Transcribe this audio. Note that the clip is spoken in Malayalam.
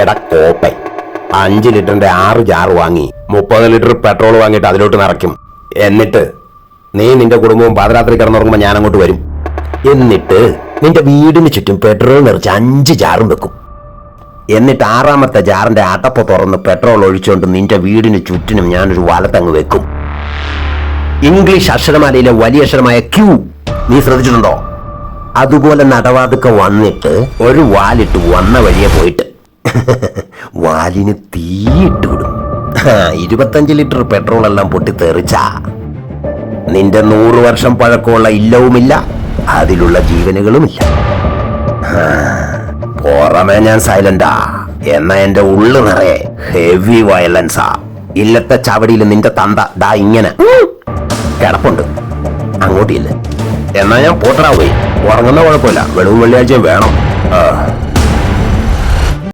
എട കോപ്പ. അഞ്ച് ലിറ്ററിന്റെ ആറ് ജാർ വാങ്ങി മുപ്പത് ലിറ്റർ പെട്രോൾ വാങ്ങിയിട്ട് അതിലോട്ട് നിറയ്ക്കും. എന്നിട്ട് നീ നിന്റെ കുടുംബവും പാതിരാത്രി കിടന്നുറങ്ങുമ്പോൾ ഞാൻ അങ്ങോട്ട് വരും. എന്നിട്ട് നിന്റെ വീടിന് ചുറ്റും പെട്രോൾ നിറച്ച് അഞ്ച് ജാറും വെക്കും. എന്നിട്ട് ആറാമത്തെ ജാറിന്റെ അടപ്പ് തുറന്ന് പെട്രോൾ ഒഴിച്ചുകൊണ്ട് നിന്റെ വീടിന് ചുറ്റിനും ഞാനൊരു വലത്തങ്ങ് വെക്കും. ഇംഗ്ലീഷ് അക്ഷരമാലയിലെ വലിയ അക്ഷരമായ ക്യൂ നീ ശ്രദ്ധിച്ചിട്ടുണ്ടോ? അതുപോലെ നടവാതുക്ക വന്നിട്ട് ഒരു വാലിട്ട് വന്ന വഴിയെ പോയിട്ട് വാലിന് തീയിട്ട് വിടും. ഇരുപത്തഞ്ച് ലിറ്റർ പെട്രോൾ എല്ലാം പൊട്ടി തെറിച്ച. നിന്റെ നൂറ് വർഷം പഴക്കമുള്ള ഇല്ലവുമില്ല അതിലുള്ള ജീവനുകളുമില്ല. പുറമേ ഞാൻ സൈലന്റാ. എന്നാ എന്റെ ഉള്ളു നിറയെ ഹെവി വയലൻസാ. ഇല്ലത്തെ ചവടിയിൽ നിന്റെ തന്ത ദാ ഇങ്ങനെ. കിടപ്പുണ്ട്. അങ്ങോട്ടില്ല എന്നാ ഞാൻ പോട്ടറാവേ ഉറങ്ങുന്ന കുഴപ്പമില്ല. വെളിവും വെള്ളിയാഴ്ചയും വേണം.